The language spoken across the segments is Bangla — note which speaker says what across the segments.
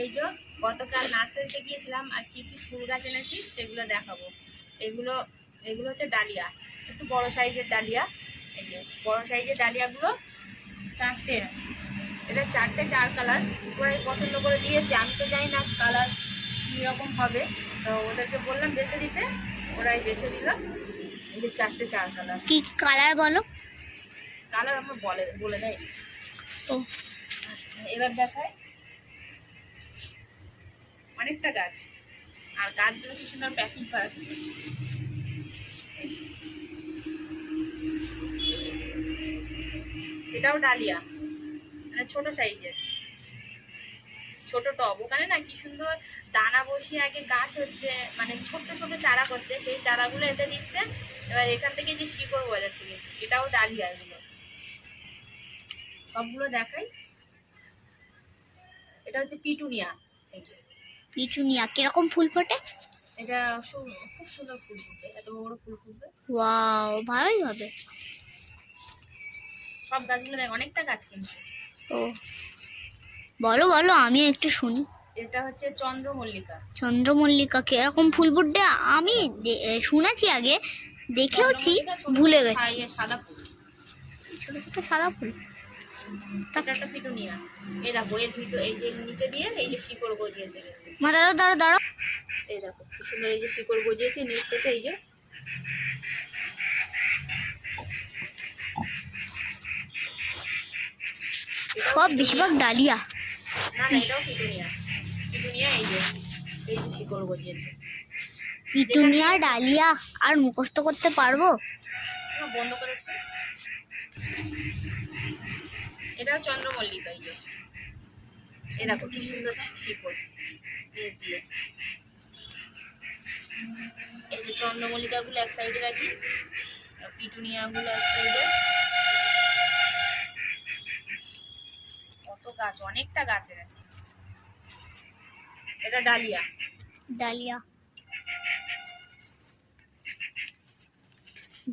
Speaker 1: এই যে গতকাল নার্সারিতে গিয়েছিলাম আর কি কি ফুল গাছ এনেছি সেগুলো দেখাবো। এগুলো এগুলো হচ্ছে ডালিয়া একটু বড় সাইজের ডালিয়া। এই যে বড় সাইজের ডালিয়াগুলো চারটে আছে এটা চারটে চার কালার। ওরাই পছন্দ করে দিয়েছে আমি তো জানি না কালার কীরকম হবে। তো ওদেরকে বললাম বেছে দিতে ওরাই বেছে দিল। এই যে চারটে চার কালার।
Speaker 2: কি কালার বলো?
Speaker 1: কালার আমার বলে বলে দেয়
Speaker 2: ও।
Speaker 1: আচ্ছা এবার দেখায় অনেকটা গাছ। আর গাছগুলো কি সুন্দর প্যাকিং করা এটাও ডালিয়া। মানে ছোট সাইজের। ছোট টব। ওখানে না কি সুন্দর দানা বসিয়ে আগে গাছ হচ্ছে মানে ছোট্ট ছোট চারা করছে। সেই চারাগুলো এতে দিচ্ছে। এবার এখান থেকে যে শিকড় হয়ে যাচ্ছে কিন্তু, এটাও ডালিয়া এগুলো। সবগুলো দেখাই। এটা হচ্ছে পিটুনিয়া। এই যে।
Speaker 2: পিটুনিয়া কীরকম ফুল ফোটে?
Speaker 1: এটা খুব সুন্দর ফুল ফুটবে বড় বড় ফুল ফুটবে।
Speaker 2: ওয়াও ভালোই হবে।
Speaker 1: সব গাছগুলো দেখ অনেকটা গাছ কিন্তু।
Speaker 2: ও বলো বলো আমি একটু শুনি।
Speaker 1: এটা হচ্ছে চন্দ্রমল্লিকা।
Speaker 2: চন্দ্রমল্লিকা কীরকম ফুল ফুটে আমি শুনেছি আগে দেখেওছি ভুলে গেছি।
Speaker 1: সাদা ফুল।
Speaker 2: ছোট ছোট সাদা ফুল?
Speaker 1: একটা পিটুনিয়া এই দেখো এর ভিতর এই যে নিচে দিয়ে এই যে শিকড় গজিয়েছে।
Speaker 2: মা দাঁড়ো দাঁড়ো দাঁড়ো
Speaker 1: এই দেখো কি সুন্দর এই যে শিকড় গজিয়েছে নিচ থেকে এই যে।
Speaker 2: সব বেশিরভাগ ডালিয়া।
Speaker 1: না না এটাও পিটুনিয়া পিটুনিয়া এই যে এই যে শিকড় গজিয়েছে।
Speaker 2: পিটুনিয়া ডালিয়া আর মুখস্থ করতে পারব?
Speaker 1: বন্ধ করে এটাও চন্দ্রমল্লিকা এই যে। এ দেখো কি সুন্দর শিকড়। নিচ দিয়ে এই যে চন্দ্রমল্লিকাগুলো এক সাইডে রাখি পিটুনিয়াগুলো এক সাইডে। কত গাছ অনেকটা গাছের আছে। এটা ডালিয়া।
Speaker 2: ডালিয়া।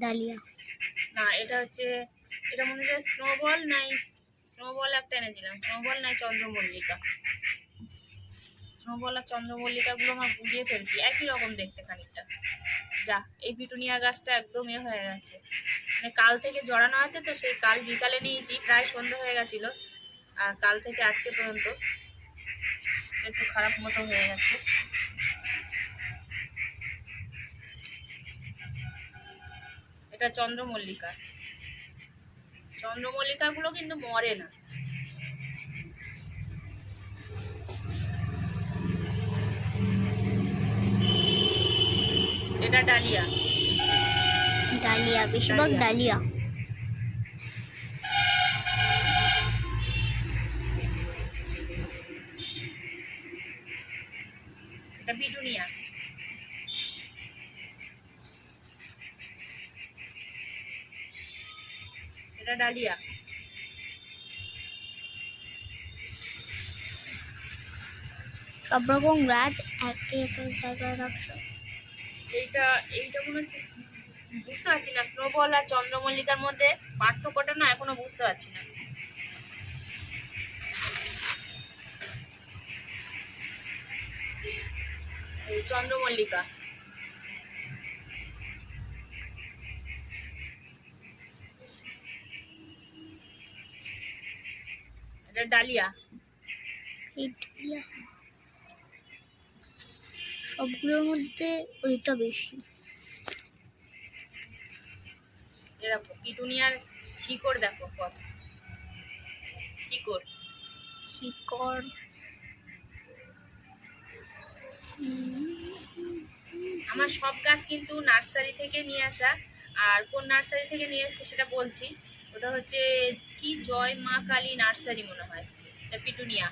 Speaker 2: ডালিয়া।
Speaker 1: না এটা হচ্ছে এটা মনে হয় স্নোবল নাই স্নোবল একটা এনেছিলাম স্নোবল নাই চন্দ্রমল্লিকা। স্নোবল আর চন্দ্রমল্লিকাগুলো আমার গুলিয়ে ফেলছি। একই রকম দেখতে খানিকটা। যা, এই পিটুনিয়া গাছটা একদম এ হয়ে গেছে। মানে কাল থেকে জড়ানো আছে তো, সেই কাল বিকালে নিয়েছি, প্রায় সন্ধ্যা হয়ে গেছিল। আর কাল থেকে আজকে পর্যন্ত একটু খারাপ মতো হয়ে গেছে। এটা চন্দ্রমল্লিকা। চন্দ্রমল্লিকাগুলো কিন্তু মরে না। এটা ডালিয়া।
Speaker 2: ডালিয়া বেশিরভাগ
Speaker 1: ডালিয়া। এটা ডালিয়া।
Speaker 2: সব রকম গাছ এক এক জায়গায় রাখছো।
Speaker 1: এইটা এইটা মনে হচ্ছে বুঝতে পারছি না স্নোবল আর চন্দ্রমল্লিকার মধ্যে পার্থক্যটা না এখনও বুঝতে পারছি না। চন্দ্রমল্লিকা। ডালিয়া।
Speaker 2: সবগুলোর মধ্যে ওইটা বেশি।
Speaker 1: পিটুনিয়ার শিকড় দেখো কত। শিকড়।
Speaker 2: শিকড়।
Speaker 1: আমার সব গাছ কিন্তু নার্সারি থেকে নিয়ে আসা আর কোন নার্সারি থেকে নিয়ে এসেছে সেটা বলছি। ওটা হচ্ছে কি জয় মা কালী নার্সারি মনে হয় এটা পিটুনিয়া।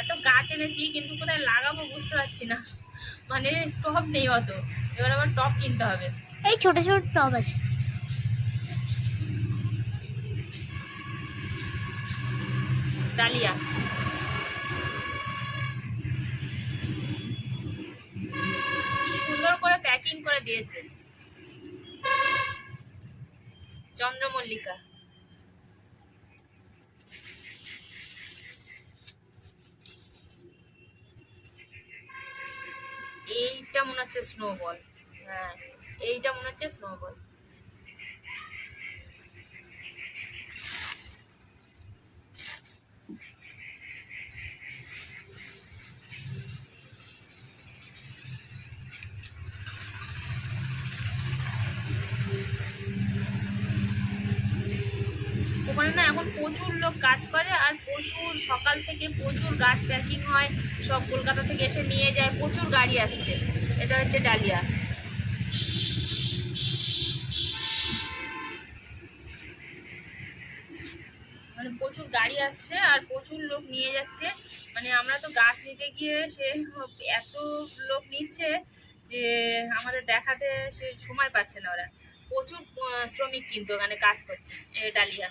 Speaker 1: এত গাছ এনেছি কিন্তু কোথায় লাগাবো বুঝতে পারছি না। মানে টব নেই অত এবার আবার টব কিনতে হবে।
Speaker 2: এই ছোট ছোট টব আছে।
Speaker 1: ডালিয়া। কি সুন্দর করে প্যাকিং করে দিয়েছে। চন্দ্রমল্লিকা। এইটা মনে হচ্ছে স্নোবল হ্যাঁ এইটা মনে হচ্ছে স্নোবল ওখানে না, এখন প্রচুর লোক কাজ করে আর প্রচুর সকাল থেকে প্রচুর গাছ প্যাকিং হয়। সব কলকাতা থেকে এসে নিয়ে যায়, প্রচুর গাড়ি আসছে। এটা হচ্ছে ডালিয়া। মানে প্রচুর গাড়ি আসছে আর প্রচুর লোক নিয়ে যাচ্ছে। মানে আমরা তো গাছ নিতে গিয়ে সে এত লোক নিচ্ছে যে আমাদের দেখাতে সে সময় পাচ্ছে না ওরা। প্রচুর শ্রমিক কিন্তু ওখানে কাজ করছে ডালিয়া।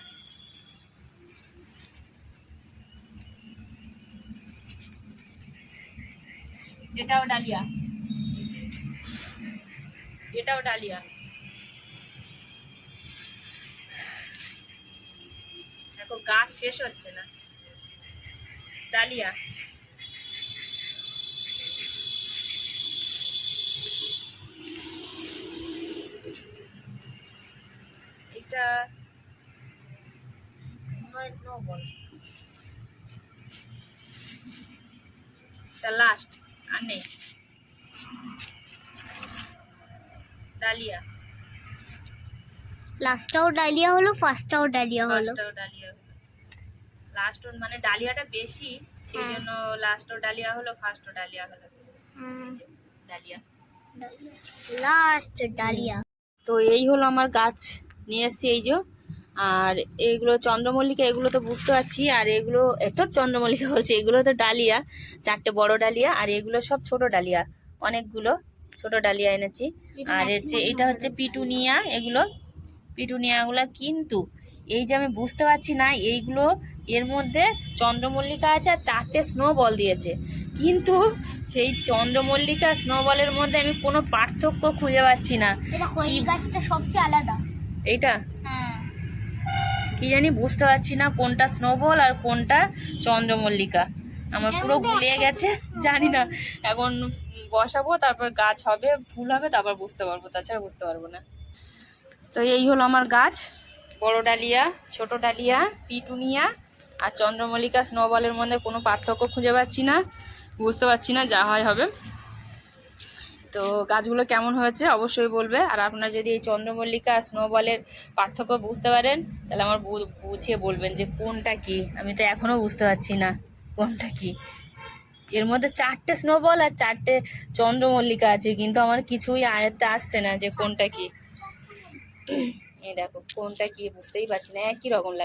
Speaker 1: এটাও ডালিয়া। এটাও ডালিয়া। এখন গাছ শেষ হচ্ছে না। ডালিয়া। এটা এটা লাস্ট আর নেই ডালিয়া।
Speaker 2: লাস্টটাও ডালিয়া হলো ফার্স্টটাও ডালিয়া হলো।
Speaker 1: ফার্স্টটাও ডালিয়া লাস্ট মানে ডালিয়াটা বেশি সেই
Speaker 2: হ্যাঁ।
Speaker 1: জন্য লাস্টও ডালিয়া হলো ফার্স্টও ডালিয়া হলো।
Speaker 2: হুম,
Speaker 1: ডালিয়া।
Speaker 2: Last dahlia.
Speaker 1: তো এই হলো আমার গাছ। নিয়ে এসছি এই যে আর এইগুলো চন্দ্রমল্লিকা এগুলো তো বুঝতে পারছি। আর এগুলো এত চন্দ্রমল্লিকা বলছি এগুলো তো ডালিয়া চারটে বড় ডালিয়া আর এগুলো সব ছোট ডালিয়া অনেকগুলো ছোট ডালিয়া এনেছি। আর
Speaker 2: maximum
Speaker 1: এটা হচ্ছে পিটুনিয়া এগুলো পিটুনিয়াগুলো কিন্তু এই যে আমি বুঝতে পারছি না এইগুলো এর মধ্যে চন্দ্রমল্লিকা আছে আর চারটে স্নো বল দিয়েছে। কিন্তু সেই চন্দ্রমল্লিকা স্নো বলের মধ্যে আমি কোনো পার্থক্য খুঁজে পাচ্ছি না।
Speaker 2: গাছটা সবচেয়ে আলাদা।
Speaker 1: এইটা? কি জানি বুঝতে পারছি না কোনটা স্নোবল আর কোনটা চন্দ্রমল্লিকা। আমার পুরো গুলিয়ে গেছে জানি না। এখন বসাবো তারপর গাছ হবে ফুল হবে তারপর বুঝতে পারব তাছাড়া বুঝতে পারব না। তো এই হলো আমার গাছ বড় ডালিয়া ছোট ডালিয়া পিটুনিয়া আর চন্দ্রমল্লিকা স্নোবলের মধ্যে কোনো পার্থক্য খুঁজে পাচ্ছি না বুঝতে পারছি না যা হয় হবে। তো গাছগুলো কেমন হয়েছে অবশ্যই বলবে। আর আপনারা যদি এই চন্দ্রমল্লিকা আর স্নোবলের পার্থক্য বুঝতে পারেন, তাহলে আমার বুঝিয়ে বলবেন যে কোনটা কি। আমি তো এখনও বুঝতে পারছি না কোনটা কি। এর মধ্যে চারটে স্নোবল আর চারটে চন্দ্রমল্লিকা আছে, কিন্তু আমার কিছুই আয়ত্তে আসছে না যে কোনটা কি। এই দেখো, কোনটা কি বুঝতেই পারছি না, একই রকম লাগে।